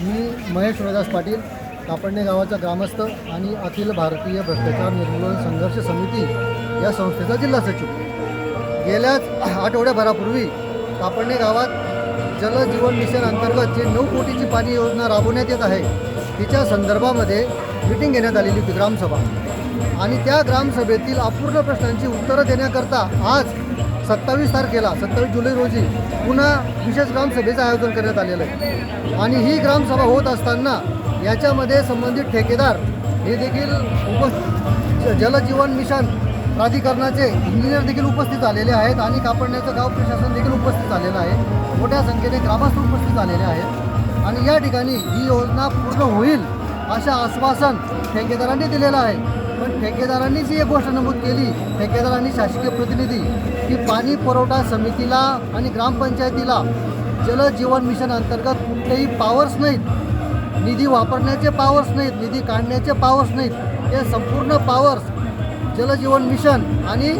मी महेश रोदास पाटील कापडणे गावाचा ग्रामस्थ आणि अखिल भारतीय भ्रष्टाचार निर्मूलन संघर्ष समिती या संस्थेचा जिल्हा सचिव. गेल्याच आठवड्याभरापूर्वी कापडणे गावात जल जीवन मिशन अंतर्गत जे नऊ कोटीची पाणी योजना राबवण्यात येत आहे तिच्या संदर्भामध्ये मिटिंग घेण्यात आलेली होती ग्रामसभा. आणि त्या ग्रामसभेतील अपूर्ण प्रश्नांची उत्तरं देण्याकरता आज सत्तावीस तारखेला सत्तावीस जुलै रोजी पुन्हा विशेष ग्रामसभेचं आयोजन करण्यात आलेलं आहे. आणि ही ग्रामसभा होत असताना याच्यामध्ये संबंधित ठेकेदार हे देखील उपस्थित जलजीवन मिशन प्राधिकरणाचे इंजिनियर देखील उपस्थित झालेले आहेत आणि कापडण्याचं गाव प्रशासन देखील उपस्थित झालेलं आहे. मोठ्या संख्येने ग्रामस्थ उपस्थित झालेले आहेत. आणि या ठिकाणी ही योजना पूर्ण होईल अशा आश्वासन ठेकेदारांनी दिलेलं आहे. पण ठेकेदारांनी जी एक गोष्ट नमूद केली ठेकेदारांनी शासकीय प्रतिनिधी की पाणी पुरवठा समितीला आणि ग्रामपंचायतीला जल जीवन मिशन अंतर्गत कुठलेही पावर्स नाहीत. निधी वापरण्याचे पावर्स नाहीत निधी काढण्याचे पावर्स नाहीत. हे संपूर्ण पावर्स जलजीवन मिशन आणि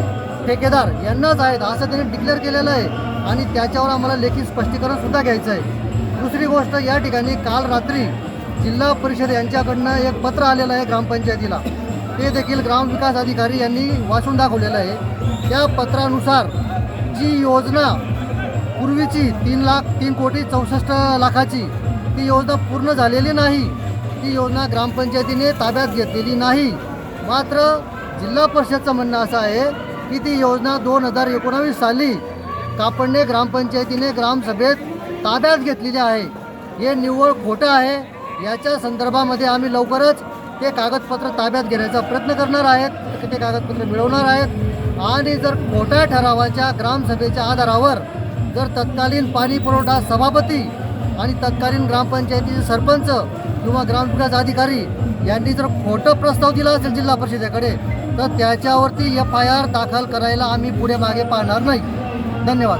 ठेकेदार यांनाच आहेत असं त्यांनी डिक्लेअर केलेलं आहे. आणि त्याच्यावर आम्हाला लेखी स्पष्टीकरण सुद्धा घ्यायचं आहे. दुसरी गोष्ट या ठिकाणी काल रात्री जिल्हा परिषद यांच्याकडनं एक पत्र आलेलं आहे ग्रामपंचायतीला. ते देखील ग्रामविकास अधिकारी यांनी वाचून दाखवलेलं आहे. त्या पत्रानुसार जी योजना पूर्वीची तीन लाख तीन कोटी चौसष्ट लाखाची ती योजना पूर्ण झालेली नाही. ती योजना ग्रामपंचायतीने ताब्यात घेतलेली नाही. मात्र जिल्हा परिषदचं म्हणणं असं आहे की ती योजना दोन हजार एकोणावीस साली कापडणे ग्रामपंचायतीने ग्रामसभेत ताब्यात घेतलेली आहे. हे निव्वळ खोटं आहे. याच्या संदर्भामध्ये आम्ही लवकरच ते कागदपत्र ताब्यात घेण्याचा प्रयत्न करणार आहेत ते कागदपत्र मिळवणार आहेत. आणि जर खोट्या ठरावाच्या ग्रामसभेच्या आधारावर जर तत्कालीन पाणी पुरवठा सभापती आणि तत्कालीन ग्रामपंचायतीचे सरपंच किंवा ग्रामविकास अधिकारी यांनी जर खोटं प्रस्ताव दिला असेल जिल्हा परिषदेकडे तर त्याच्यावरती एफ आय आर दाखल करायला आम्ही पुढे मागे पाहणार नाही. धन्यवाद.